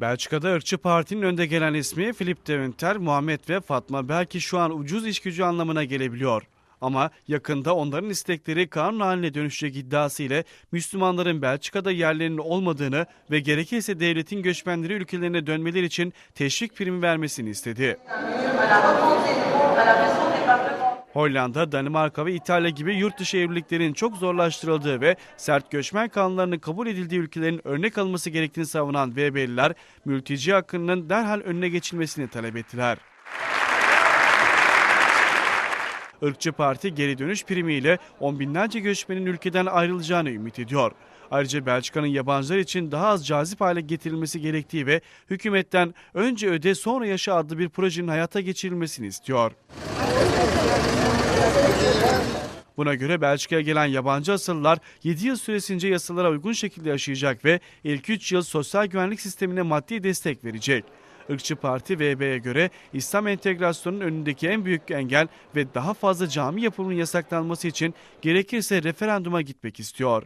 Belçika'da ırkçı partinin önde gelen ismi Filip de Winter, Muhammed ve Fatma belki şu an ucuz iş gücü anlamına gelebiliyor. Ama yakında onların istekleri kanun haline dönüşecek iddiası ile Müslümanların Belçika'da yerlerinin olmadığını ve gerekirse devletin göçmenleri ülkelerine dönmeleri için teşvik primi vermesini istedi. Hollanda, Danimarka ve İtalya gibi yurt dışı evliliklerin çok zorlaştırıldığı ve sert göçmen kanunlarının kabul edildiği ülkelerin örnek alınması gerektiğini savunan VB'liler, mülteci hakkının derhal önüne geçilmesini talep ettiler. Irkçı Parti geri dönüş primiyle on binlerce göçmenin ülkeden ayrılacağını ümit ediyor. Ayrıca Belçika'nın yabancılar için daha az cazip hale getirilmesi gerektiği ve hükümetten önce öde sonra yaşa adlı bir projenin hayata geçirilmesini istiyor. Buna göre Belçika'ya gelen yabancı asıllılar 7 yıl süresince yasalara uygun şekilde yaşayacak ve ilk 3 yıl sosyal güvenlik sistemine maddi destek verecek. Irkçı Parti VB'ye göre İslam entegrasyonunun önündeki en büyük engel ve daha fazla cami yapımının yasaklanması için gerekirse referanduma gitmek istiyor.